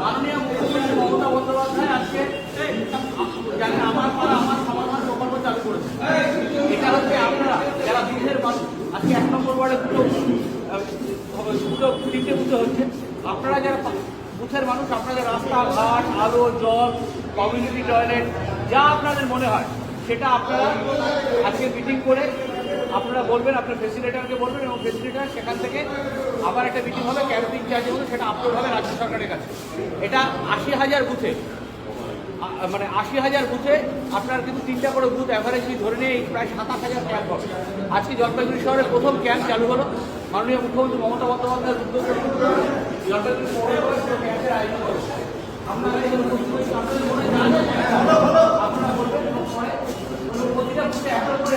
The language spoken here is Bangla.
মাননীয় মুখ্যমন্ত্রী মমতা বন্দ্যোপাধ্যায় আজকে জানেন আমার আমার সমাধান প্রকল্প চালু করেছে। এটা আপনারা যারা বুথের মানুষ, আজকে এক নম্বর ওয়ার্ডে দুটো দুটো, তিনটে হচ্ছে। আপনারা যারা বুথের মানুষ, আপনাদের রাস্তাঘাট আলো, জল কমিউনিটি টয়লেট যা আপনাদের মনে হয়, সেটা আপনারা আজকে মিটিং করে আপনারা বলবেন, আপনার ফেসিলিটারকে বলবেন এবং ফেসিলিটার সেখান থেকে আবার একটা মিটিং হবে ক্যাম্পিং চার্জে হবে, সেটা আপলোড হবে রাজ্য সরকারের কাছে। এটা আশি হাজার বুথে মানে আশি হাজার বুথে আপনার কিন্তু তিনটা করে বুথ অ্যাভারেজলি ধরে নিয়ে প্রায় সাতাশ হাজার ক্যাম্প হবে। আজকে জলপাইগুড়ি শহরে প্রথম ক্যাম্প চালু হলো। মাননীয় মুখ্যমন্ত্রী মমতা বন্দ্যোপাধ্যায়ের উদ্যোগে জলপাইগুড়ি দুটো ক্যাম্পের আয়োজন আপনারা আপনারা বলবেন, এবং পরে প্রতিটা বুথে একটা করে